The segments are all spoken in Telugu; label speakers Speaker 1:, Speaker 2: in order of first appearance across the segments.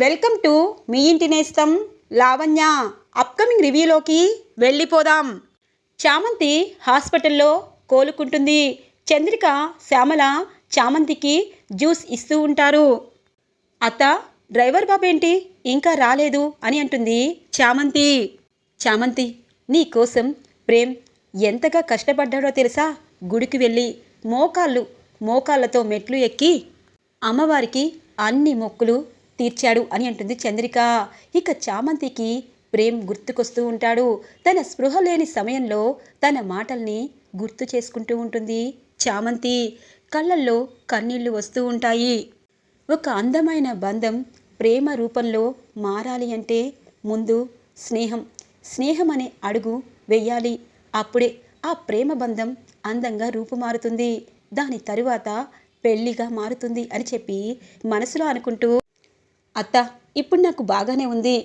Speaker 1: వెల్కమ్ టు మీ ఇంటి నేస్తం లావణ్య. అప్కమింగ్ రివ్యూలోకి వెళ్ళిపోదాం. చామంతి హాస్పిటల్లో కోలుకుంటుంది. చంద్రిక శ్యామల చామంతికి జ్యూస్ ఇస్తూ ఉంటారు. అత్త డ్రైవర్ బాబు ఏంటి? ఇంకా రాలేదు అని అంటుంది చామంతి. చామంతి నీ కోసం ప్రేమ్ ఎంతగా కష్టపడ్డాడో తెలుసా? గుడికి వెళ్ళి మోకాళ్ళు మోకాళ్ళతో మెట్లు ఎక్కి అమ్మవారికి అన్ని మొక్కులు తీర్చాడు అని అంటుంది చంద్రిక. ఇక చామంతికి ప్రేమ్ గుర్తుకొస్తూ ఉంటాడు. తన స్పృహ లేని సమయంలో తన మాటల్ని గుర్తు చేసుకుంటూ ఉంటుంది చామంతి. కళ్ళల్లో కన్నీళ్ళు వస్తూ ఉంటాయి. ఒక అందమైన బంధం ప్రేమ రూపంలో మారాలి అంటే ముందు స్నేహం. స్నేహం అనే అడుగు వెయ్యాలి అప్పుడే ఆ ప్రేమ బంధం అందంగా రూపుమారుతుంది. దాని తరువాత పెళ్ళిగా మారుతుంది అని చెప్పి మనసులో అనుకుంటూ అత్త ఇప్పుడు నాకు బాగానే ఉంది.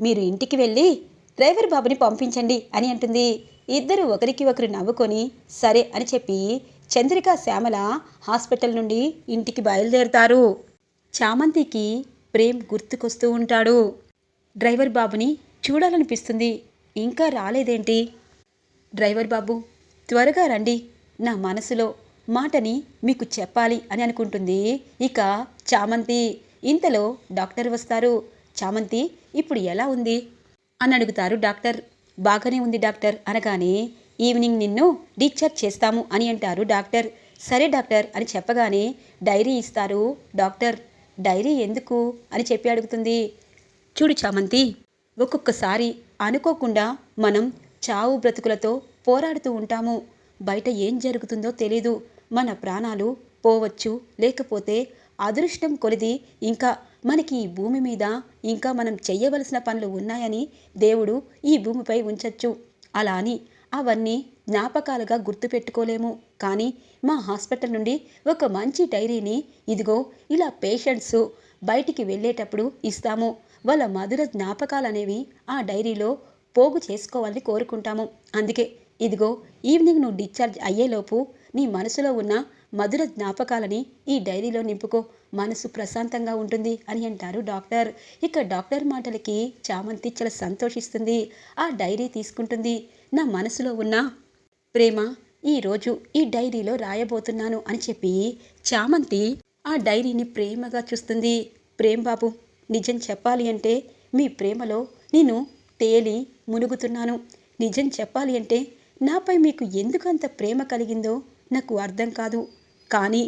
Speaker 1: మీరు ఇంటికి వెళ్ళి డ్రైవర్ బాబుని పంపించండి అని అంటుంది. ఇద్దరు ఒకరికి ఒకరు నవ్వుకొని సరే అని చెప్పి చంద్రిక శ్యామల హాస్పిటల్ నుండి ఇంటికి బయలుదేరుతారు. చామంతికి ప్రేమ్ గుర్తుకొస్తూ ఉంటాడు. డ్రైవర్ బాబుని చూడాలనిపిస్తుంది. ఇంకా రాలేదేంటి? డ్రైవర్ బాబు త్వరగా రండి. నా మనసులో మాటని మీకు చెప్పాలి అని అనుకుంటుంది ఇక చామంతి. ఇంతలో డాక్టర్ వస్తారు. చామంతి ఇప్పుడు ఎలా ఉంది? అని అడుగుతారు డాక్టర్. బాగానే ఉంది డాక్టర్ అనగానే ఈవినింగ్ నిన్ను డిశ్చార్జ్ చేస్తాము అని అంటారు డాక్టర్. సరే డాక్టర్ అని చెప్పగానే డైరీ ఇస్తారు డాక్టర్. డైరీ ఎందుకు? అని చెప్పి అడుగుతుంది. చూడు చామంతి ఒక్కొక్కసారి అనుకోకుండా మనం చావు బ్రతుకులతో పోరాడుతూ ఉంటాము. బయట ఏం జరుగుతుందో తెలీదు. మన ప్రాణాలు పోవచ్చు లేకపోతే అదృష్టం కొలిది ఇంకా మనకి ఈ భూమి మీద ఇంకా మనం చెయ్యవలసిన పనులు ఉన్నాయని దేవుడు ఈ భూమిపై ఉంచచ్చు. అలా అని అవన్నీ జ్ఞాపకాలుగా గుర్తుపెట్టుకోలేము. కానీ మా హాస్పిటల్ నుండి ఒక మంచి డైరీని ఇదిగో ఇలా పేషెంట్స్ బయటికి వెళ్ళేటప్పుడు ఇస్తాము. వాళ్ళ మధుర జ్ఞాపకాలు అనేవి ఆ డైరీలో పోగు చేసుకోవాలని కోరుకుంటాము. అందుకే ఇదిగో ఈవినింగ్ నువ్వు డిశ్చార్జ్ అయ్యేలోపు నీ మనసులో ఉన్న మధుర జ్ఞాపకాలని ఈ డైరీలో నింపుకో. మనసు ప్రశాంతంగా ఉంటుంది అని అంటారు డాక్టర్. ఇక డాక్టర్ మాటలకి చామంతి చాలా సంతోషిస్తుంది. ఆ డైరీ తీసుకుంటుంది. నా మనసులో ఉన్న ప్రేమ ఈరోజు ఈ డైరీలో రాయబోతున్నాను అని చెప్పి చామంతి ఆ డైరీని ప్రేమగా చూస్తుంది. ప్రేమ్ బాబు నిజం చెప్పాలి అంటే మీ ప్రేమలో నేను తేలి మునుగుతున్నాను. నిజం చెప్పాలి అంటే నాపై మీకు ఎందుకంత ప్రేమ కలిగిందో నాకు అర్థం కాదు. కానీ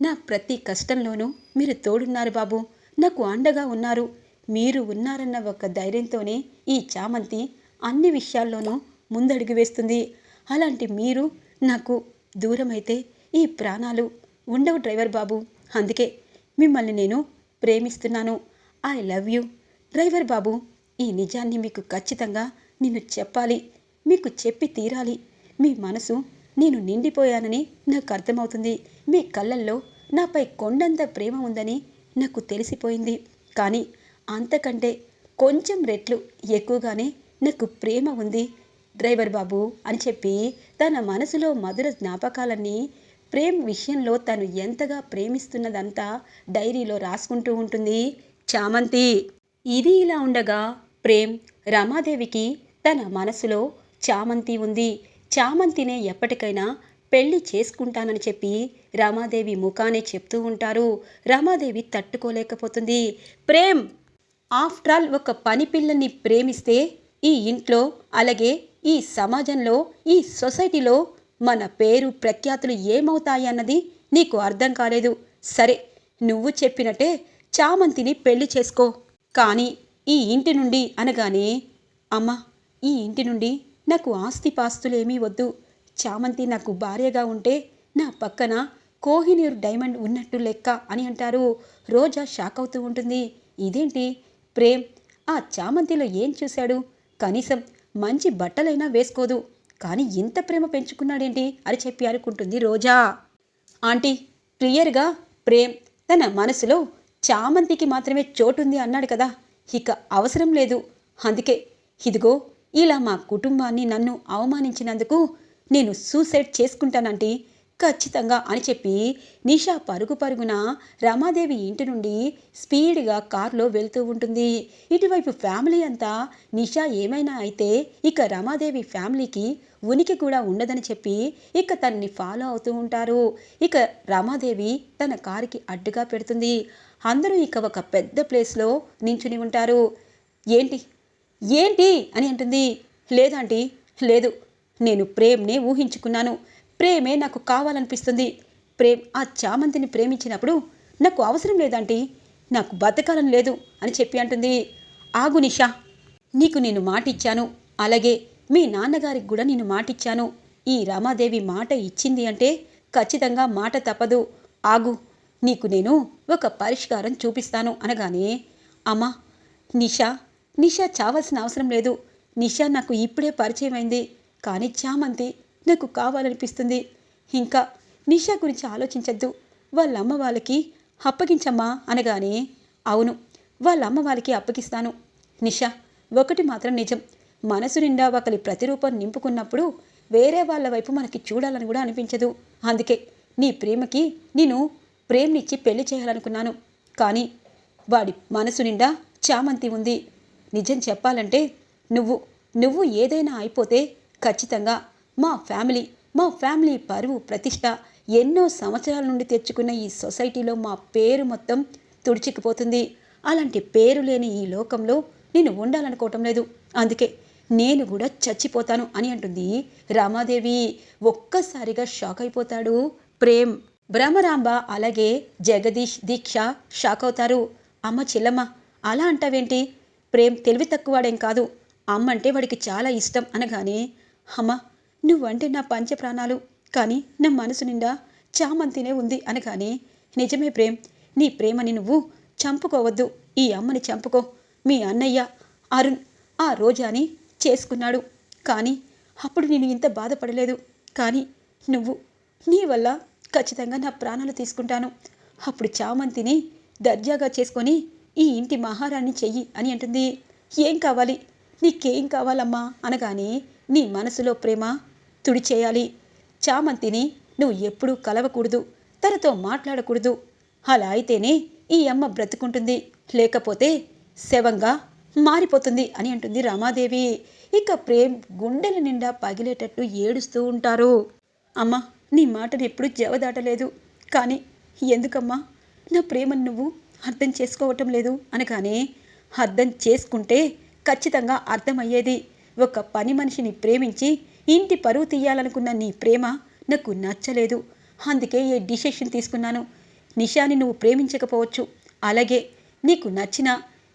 Speaker 1: నా ప్రతి కష్టంలోనూ మీరు తోడున్నారు బాబు. నాకు అండగా ఉన్నారు. మీరు ఉన్నారన్న ఒక ధైర్యంతోనే ఈ చామంతి అన్ని విషయాల్లోనూ ముందడుగు వేస్తుంది. అలాంటి మీరు నాకు దూరమైతే ఈ ప్రాణాలు ఉండవు డ్రైవర్ బాబు. అందుకే మిమ్మల్ని నేను ప్రేమిస్తున్నాను. I love you. Driver Babu ఈ నిజాన్ని మీకు ఖచ్చితంగా నేను చెప్పాలి. మీకు చెప్పి తీరాలి. మీ మనసు నేను నిండిపోయానని నాకు అర్థమవుతుంది. మీ కళ్ళల్లో నాపై కొండంత ప్రేమ ఉందని నాకు తెలిసిపోయింది. కానీ అంతకంటే కొంచెం రెట్లు ఎక్కువగానే నాకు ప్రేమ ఉంది. డ్రైవర్ బాబు అని చెప్పి తన మనసులో మధుర జ్ఞాపకాలన్నీ ప్రేమ్ విషయంలో తను ఎంతగా ప్రేమిస్తున్నదంతా డైరీలో రాసుకుంటూ ఉంటుంది. చామంతి! ఇది ఇలా ఉండగా ప్రేమ్ రమాదేవికి తన మనసులో చామంతి ఉంది. చామంతినే ఎప్పటికైనా పెళ్ళి చేసుకుంటానని చెప్పి రమాదేవి ముఖానే చెప్తూ ఉంటారు. రమాదేవి తట్టుకోలేకపోతుంది. ప్రేమ్ ఆఫ్టర్ ఆల్ ఒక పని పిల్లల్ని ప్రేమిస్తే ఈ ఇంట్లో అలాగే ఈ సమాజంలో ఈ సొసైటీలో మన పేరు ప్రఖ్యాతులు ఏమవుతాయి అన్నది నీకు అర్థం కాలేదు. సరే నువ్వు చెప్పినట్టే చామంతిని పెళ్ళి చేసుకో. కానీ ఈ ఇంటి నుండి అనగానే అమ్మా ఈ ఇంటి నుండి నాకు ఆస్తిపాస్తులేమీ వద్దు. చామంతి నాకు భార్యగా ఉంటే నా పక్కన కోహినూర్ డైమండ్ ఉన్నట్టు లెక్క అని అంటారు. రోజా షాక్ అవుతూ ఉంటుంది. ఇదేంటి? ప్రేమ్ ఆ చామంతిలో ఏం చూశాడు? కనీసం మంచి బట్టలైనా వేసుకోదు. కానీ ఇంత ప్రేమ పెంచుకున్నాడేంటి? అని చెప్పి అనుకుంటుంది రోజా. ఆంటీ క్లియర్గా ప్రేమ్ తన మనసులో చామంతికి మాత్రమే చోటుంది అన్నాడు కదా. ఇక అవసరం లేదు. అందుకే ఇదిగో ఇలా మా కుటుంబాన్ని నన్ను అవమానించినందుకు నేను సూసైడ్ చేసుకుంటానంటే ఖచ్చితంగా అని చెప్పి నిషా పరుగు పరుగున రమాదేవి ఇంటి నుండి స్పీడ్గా కారులో వెళ్తూ ఉంటుంది. ఇటువైపు ఫ్యామిలీ అంతా నిషా ఏమైనా అయితే ఇక రమాదేవి ఫ్యామిలీకి ఉనికి కూడా ఉండదని చెప్పి ఇక తనని ఫాలో అవుతూ ఉంటారు. ఇక రమాదేవి తన కారుకి అడ్డుగా పెడుతుంది. అందరూ ఇక ఒక పెద్ద ప్లేస్లో నించుని ఉంటారు. ఏంటి? ఏంటి అని అంటుంది. లేదంటీ లేదు. నేను ప్రేమ్నే ఊహించుకున్నాను. ప్రేమే నాకు కావాలనిపిస్తుంది. ప్రేమ్ ఆ చామంతిని ప్రేమించినప్పుడు నాకు అవసరం లేదంటీ. నాకు బతకాలని లేదు అని చెప్పి అంటుంది. ఆగు నిషా నీకు నేను మాటిచ్చాను. అలాగే మీ నాన్నగారికి కూడా నేను మాటిచ్చాను. ఈ రమాదేవి మాట ఇచ్చింది అంటే ఖచ్చితంగా మాట తప్పదు. ఆగు నీకు నేను ఒక పరిష్కారం చూపిస్తాను అనగానే అమ్మా నిషా నిషా చావాల్సిన అవసరం లేదు. నిషా నాకు ఇప్పుడే పరిచయం అయింది. కానీ చామంతి నాకు కావాలనిపిస్తుంది. ఇంకా నిషా గురించి ఆలోచించద్దు. వాళ్ళ అమ్మ వాళ్ళకి అప్పగించమ్మా అనగానే అవును వాళ్ళ అమ్మ వాళ్ళకి అప్పగిస్తాను. నిషా ఒకటి మాత్రం నిజం. మనసు నిండా ఒకరి ప్రతిరూపం నింపుకున్నప్పుడు వేరే వాళ్ళ వైపు మనకి చూడాలని కూడా అనిపించదు. అందుకే నీ ప్రేమకి నేను ప్రేమనిచ్చి పెళ్ళి చేయాలనుకున్నాను. కానీ వాడి మనసు నిండా చామంతి ఉంది. నిజం చెప్పాలంటే నువ్వు నువ్వు ఏదైనా అయిపోతే ఖచ్చితంగా మా ఫ్యామిలీ మా ఫ్యామిలీ పరువు ప్రతిష్ట ఎన్నో సంవత్సరాల నుండి తెచ్చుకున్న ఈ సొసైటీలో మా పేరు మొత్తం తుడిచికిపోతుంది. అలాంటి పేరు లేని ఈ లోకంలో నేను ఉండాలనుకోవటం లేదు. అందుకే నేను కూడా చచ్చిపోతాను అని అంటుంది రామాదేవి. ఒక్కసారిగా షాక్ అయిపోతాడు ప్రేమ్. భ్రమరాంబ అలాగే జగదీష్ దీక్ష షాక్ అవుతారు. అమ్మ చెల్లమ్మ అలా అంటావేంటి? ప్రేమ్ తెలివి తక్కువాడేం కాదు. అమ్మ అంటే వాడికి చాలా ఇష్టం అనగానే అమ్మ నువ్వంటే నా పంచ ప్రాణాలు కానీ నా మనసు నిండా చామంతినే ఉంది అనగానే నిజమే ప్రేమ్ నీ ప్రేమని నువ్వు చంపుకోవద్దు. ఈ అమ్మని చంపుకో. మీ అన్నయ్య అరుణ్ ఆ రోజాని చేసుకున్నాడు. కానీ అప్పుడు నేను ఇంత బాధపడలేదు. కానీ నువ్వు నీ వల్ల ఖచ్చితంగా నా ప్రాణాలు తీసుకుంటాను. అప్పుడు చామంతిని దర్జాగా చేసుకొని ఈ ఇంటి మహారాణి చెయ్యి అని అంటుంది. ఏం కావాలి? నీకేం కావాలమ్మా? అనగానే నీ మనసులో ప్రేమ తుడిచేయాలి. చామంతిని నువ్వు ఎప్పుడూ కలవకూడదు తనతో మాట్లాడకూడదు. అలా అయితేనే ఈ అమ్మ బ్రతుకుంటుంది. లేకపోతే శవంగా మారిపోతుంది అని అంటుంది రమాదేవి. ఇక ప్రేమ్ గుండెల నిండా పగిలేటట్టు ఏడుస్తూ ఉంటారు. అమ్మ నీ మాటను ఎప్పుడు జవదాటలేదు. కానీ ఎందుకమ్మా? నా ప్రేమను నువ్వు అర్థం చేసుకోవటం లేదు అనగానే అర్థం చేసుకుంటే ఖచ్చితంగా అర్థమయ్యేది. ఒక పని మనిషిని ప్రేమించి ఇంటి పరువు తీయాలనుకున్న నీ ప్రేమ నాకు నచ్చలేదు. అందుకే ఏ డిసిషన్ తీసుకున్నాను? నిషాని నువ్వు ప్రేమించకపోవచ్చు. అలాగే నీకు నచ్చిన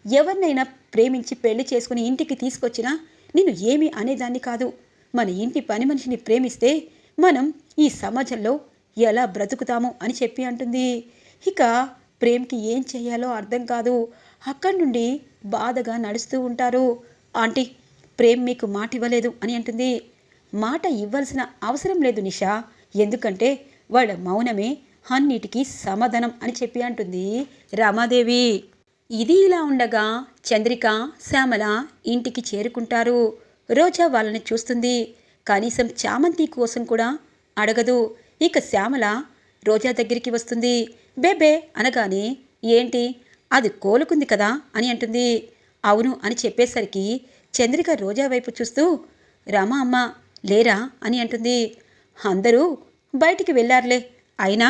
Speaker 1: ఎవరినైనా ప్రేమించి పెళ్ళి చేసుకుని ఇంటికి తీసుకొచ్చినా నేను ఏమి అనేదాన్ని కాదు. మన ఇంటి పని మనిషిని ప్రేమిస్తే మనం ఈ సమాజంలో ఎలా బ్రతుకుతాము అని చెప్పి అంటుంది. ఇక ప్రేమ్కి ఏం చేయాలో అర్థం కాదు. అక్కడి నుండి బాధగా నడుస్తూ ఉంటారు. ఆంటీ ప్రేమ్ మీకు మాట ఇవ్వలేదు అని అంటుంది. మాట ఇవ్వాల్సిన అవసరం లేదు నిషా. ఎందుకంటే వాళ్ళ మౌనమే అన్నిటికీ సమాధానం అని చెప్పి అంటుంది రమాదేవి. ఇది ఇలా ఉండగా చంద్రిక శ్యామల ఇంటికి చేరుకుంటారు. రోజా వాళ్ళని చూస్తుంది. కనీసం చామంతి కోసం కూడా అడగదు. ఇక శ్యామల రోజా దగ్గరికి వస్తుంది. బేబే అనగానే ఏంటి? అది కోలుకుంది కదా? అని అంటుంది. అవును అని చెప్పేసరికి చంద్రిక రోజా వైపు చూస్తూ రమ అమ్మ లేరా? అని అంటుంది. అందరూ బయటికి వెళ్ళారులే అయినా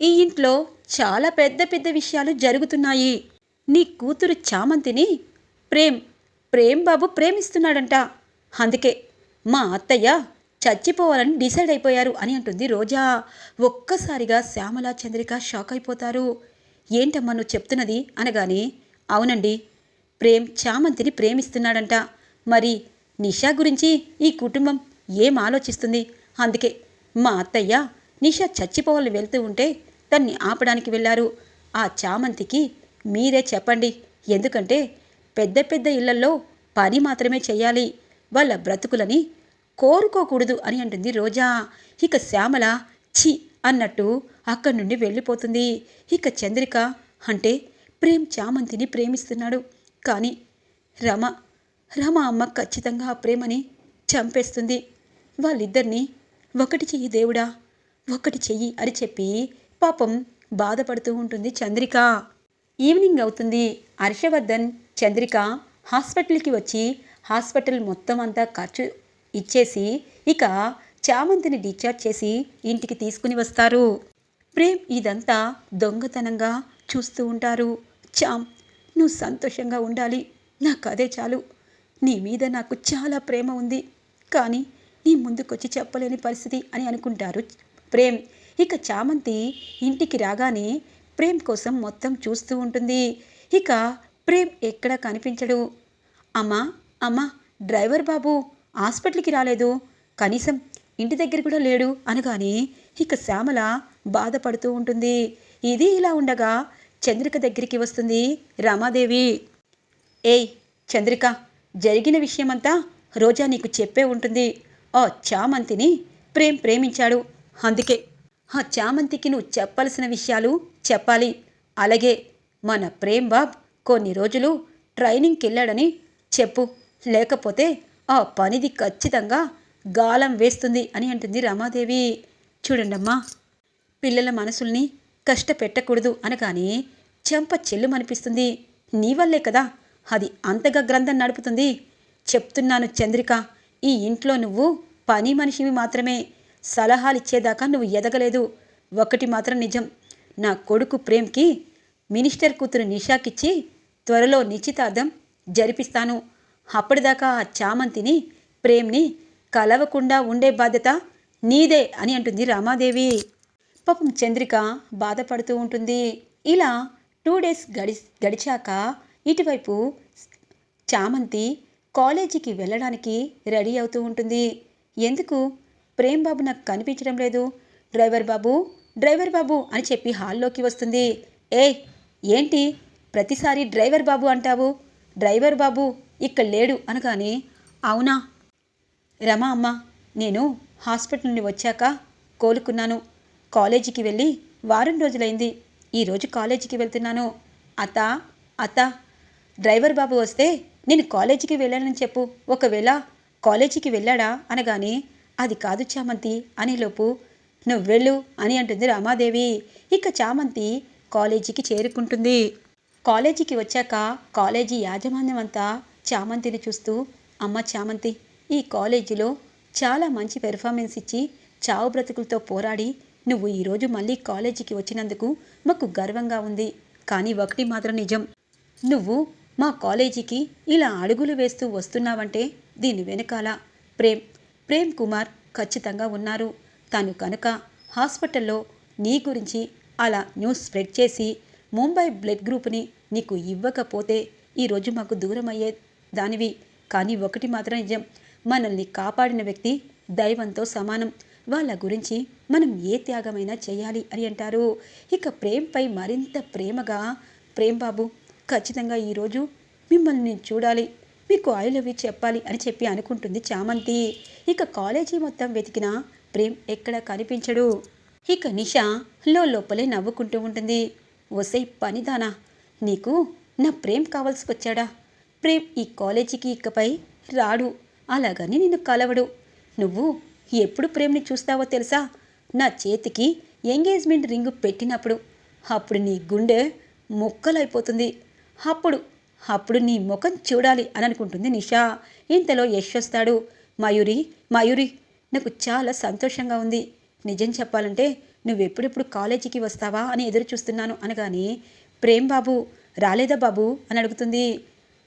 Speaker 1: ఈ ఇంట్లో చాలా పెద్ద పెద్ద విషయాలు జరుగుతున్నాయి. నీ కూతురు చామంతిని ప్రేమ్ ప్రేమ్ బాబు ప్రేమిస్తున్నాడంట. అందుకే మా అత్తయ్య చచ్చిపోవాలని డిసైడ్ అయిపోయారు అని అంటుంది రోజా. ఒక్కసారిగా శ్యామల చంద్రిక షాక్ అయిపోతారు. ఏంటమ్మా నువ్వు చెప్తున్నది? అనగానే అవునండి ప్రేమ్ చామంతిని ప్రేమిస్తున్నాడంట. మరి నిషా గురించి ఈ కుటుంబం ఏం ఆలోచిస్తుంది? అందుకే మా అత్తయ్య నిషా చచ్చిపోవాలని వెళ్తూ ఉంటే తన్ని ఆపడానికి వెళ్ళారు. ఆ చామంతికి మీరే చెప్పండి. ఎందుకంటే పెద్ద పెద్ద ఇళ్ళల్లో పని మాత్రమే చేయాలి. వాళ్ళ బ్రతుకులని కోరుకోకూడదు అని అంటుంది రోజా. ఇక శ్యామల ఛీ అన్నట్టు అక్కడి నుండి వెళ్ళిపోతుంది. ఇక చంద్రిక అంటే ప్రేమ్ చామంతిని ప్రేమిస్తున్నాడు. కానీ రమ రమ అమ్మ ఖచ్చితంగా ఆ ప్రేమని చంపేస్తుంది. వాళ్ళిద్దరినీ ఒకటి చెయ్యి దేవుడా ఒకటి చెయ్యి అని చెప్పి పాపం బాధపడుతూ ఉంటుంది చంద్రిక. ఈవినింగ్ అవుతుంది. హర్షవర్ధన్ చంద్రిక హాస్పిటల్కి వచ్చి హాస్పిటల్ మొత్తం అంతా ఖర్చు ఇచ్చేసి ఇక చామంతిని డిశ్చార్జ్ చేసి ఇంటికి తీసుకుని వస్తారు. ప్రేమ్ ఇదంతా దొంగతనంగా చూస్తూ ఉంటారు. చామ్ నువ్వు సంతోషంగా ఉండాలి. నాకు అదే చాలు. నీ మీద నాకు చాలా ప్రేమ ఉంది. కానీ నీ ముందుకొచ్చి చెప్పలేని పరిస్థితి అని అనుకుంటారు ప్రేమ్. ఇక చామంతి ఇంటికి రాగానే ప్రేమ్ కోసం మొత్తం చూస్తూ ఉంటుంది. ఇక ప్రేమ్ ఎక్కడా కనిపించడు. అమ్మా అమ్మా డ్రైవర్ బాబు హాస్పిటల్కి రాలేదు. కనీసం ఇంటి దగ్గర కూడా లేడు అనగానే ఇక శ్యామల బాధపడుతూ ఉంటుంది. ఇది ఇలా ఉండగా చంద్రిక దగ్గరికి వస్తుంది రమాదేవి. ఏయ్ చంద్రిక జరిగిన విషయమంతా రోజా నీకు చెప్పే ఉంటుంది. ఆ చామంతిని ప్రేమ్ ప్రేమించాడు. అందుకే ఆ చామంతికి నువ్వు చెప్పాల్సిన విషయాలు చెప్పాలి. అలాగే మన ప్రేమ్ బాబ్ కొన్ని రోజులు ట్రైనింగ్కి వెళ్ళాడని చెప్పు. లేకపోతే ఆ పనిది ఖచ్చితంగా గాలం వేస్తుంది అని అంటుంది రమాదేవి. చూడండమ్మా పిల్లల మనసుల్ని కష్టపెట్టకూడదు అనగానే చెంప చెల్లుమనిపిస్తుంది. నీ వల్లే కదా అది అంతగా గ్రంథం నడుపుతుంది. చెప్తున్నాను చంద్రిక ఈ ఇంట్లో నువ్వు పని మనిషివి మాత్రమే. సలహాలిచ్చేదాకా నువ్వు ఎదగలేదు. ఒకటి మాత్రం నిజం నా కొడుకు ప్రేమ్కి మినిస్టర్ కూతురు నిషాకిచ్చి త్వరలో నిశ్చితార్థం జరిపిస్తాను. అప్పటిదాకా ఆ చామంతిని ప్రేమ్ని కలవకుండా ఉండే బాధ్యత నీదే అని అంటుంది రామాదేవి. పాపం చంద్రిక బాధపడుతూ ఉంటుంది. ఇలా టూ డేస్ గడి గడిచాక ఇటువైపు చామంతి కాలేజీకి వెళ్ళడానికి రెడీ అవుతూ ఉంటుంది. ఎందుకు? ప్రేమ్ బాబు నాకు కనిపించడం లేదు. డ్రైవర్ బాబు డ్రైవర్ బాబు అని చెప్పి హాల్లోకి వస్తుంది. ఏ ఏంటి? ప్రతిసారి డ్రైవర్ బాబు అంటావు? డ్రైవర్ బాబు ఇక్కడ లేడు అనగానే అవునా? రమా అమ్మ నేను హాస్పిటల్ నుండి వచ్చాక కోలుకున్నాను. కాలేజీకి వెళ్ళి వారం రోజులైంది. ఈరోజు కాలేజీకి వెళ్తున్నాను. అత్త అత్త డ్రైవర్ బాబు వస్తే నేను కాలేజీకి వెళ్ళానని చెప్పు. ఒకవేళ కాలేజీకి వెళ్ళాడా అనగానే అది కాదు చామంతి అనేలోపు నువ్వు వెళ్ళు అని అంటుంది రామాదేవి. ఇక చామంతి కాలేజీకి చేరుకుంటుంది. కాలేజీకి వచ్చాక కాలేజీ యాజమాన్యం అంతా చామంతిని చూస్తూ అమ్మ చామంతి ఈ కాలేజీలో చాలా మంచి పెర్ఫార్మెన్స్ ఇచ్చి చావు బ్రతుకులతో పోరాడి నువ్వు ఈరోజు మళ్ళీ కాలేజీకి వచ్చినందుకు మాకు గర్వంగా ఉంది. కానీ ఒకటి మాత్రం నిజం. నువ్వు మా కాలేజీకి ఇలా అడుగులు వేస్తూ వస్తున్నావంటే దీని వెనకాల ప్రేమ్. ప్రేమ్ కుమార్ ఖచ్చితంగా ఉన్నారు. తను కనుక హాస్పిటల్లో నీ గురించి అలా న్యూస్ స్ప్రెడ్ చేసి ముంబై బ్లడ్ గ్రూప్ని నీకు ఇవ్వకపోతే ఈరోజు మాకు దూరం అయ్యే దానివి. కానీ ఒకటి మాత్రం నిజం. మనల్ని కాపాడిన వ్యక్తి దైవంతో సమానం. వాళ్ళ గురించి మనం ఏ త్యాగమైనా చేయాలి అని అంటారు. ఇక ప్రేమ్పై మరింత ప్రేమగా ప్రేమ్ బాబు ఖచ్చితంగా ఈరోజు మిమ్మల్ని నేను చూడాలి. మీకు ఐ లవ్ యూ చెప్పాలి అని చెప్పి అనుకుంటుంది చామంతి. ఇక కాలేజీ మొత్తం వెతికినా ప్రేమ్ ఎక్కడ కనిపించడు. ఇక నిషా లోపలే నవ్వుకుంటూ ఉంటుంది. ఒసై పనిదానా? నీకు నా ప్రేమ్ కావాల్సికొచ్చాడా? ప్రేమ్ ఈ కాలేజీకి ఇకపై రాడు. అలాగని నిన్ను కలవడు. నువ్వు ఎప్పుడు ప్రేమ్ని చూస్తావో తెలుసా? నా చేతికి ఎంగేజ్మెంట్ రింగు పెట్టినప్పుడు. అప్పుడు నీ గుండె ముక్కలైపోతుంది. అప్పుడు అప్పుడు నీ ముఖం చూడాలి అని అనుకుంటుంది నిషా. ఇంతలో యశ్ వస్తాడు మయూరి మయూరి నాకు చాలా సంతోషంగా ఉంది. నిజం చెప్పాలంటే నువ్వెప్పుడెప్పుడు కాలేజీకి వస్తావా అని ఎదురు చూస్తున్నాను అనగానే ప్రేమ్ బాబు రాలేదా బాబు? అని అడుగుతుంది.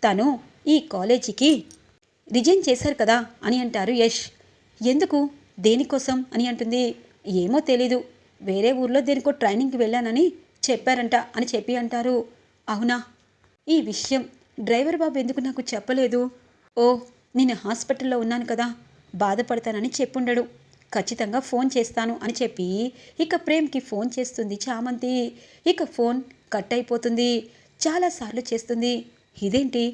Speaker 1: తను ఈ కాలేజీకి రిజైన్ చేశారు కదా? అని అంటారు యష్. ఎందుకు? దేనికోసం? అని అంటుంది. ఏమో తెలీదు. వేరే ఊర్లో దేనికో ట్రైనింగ్కి వెళ్ళానని చెప్పారంట అని చెప్పి అంటారు. అవునా? ఈ విషయం డ్రైవర్ బాబు ఎందుకు నాకు చెప్పలేదు? ఓ నేను హాస్పిటల్లో ఉన్నాను కదా. బాధపడతానని చెప్పుండడు. ఖచ్చితంగా ఫోన్ చేస్తాను అని చెప్పి ఇక ప్రేమ్కి ఫోన్ చేస్తుంది చామంతి. ఇక ఫోన్ కట్ అయిపోతుంది. చాలాసార్లు చేస్తుంది. ఇదేంటి?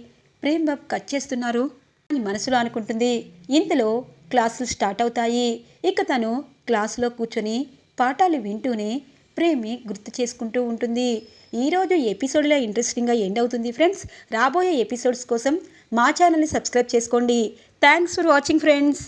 Speaker 1: ప్రేమ్ బాబు కట్ చేస్తున్నారు అని మనసులో అనుకుంటుంది. ఇంతలో క్లాసులు స్టార్ట్ అవుతాయి. ఇక తను క్లాసులో కూర్చొని పాఠాలు వింటూనే ప్రేమి గుర్తు చేసుకుంటూ ఉంటుంది. ఈరోజు ఎపిసోడ్లో ఇంట్రెస్టింగ్గా ఎండ్ అవుతుంది ఫ్రెండ్స్. రాబోయే ఎపిసోడ్స్ కోసం మా ఛానల్ని సబ్స్క్రైబ్ చేసుకోండి. Thanks for watching friends.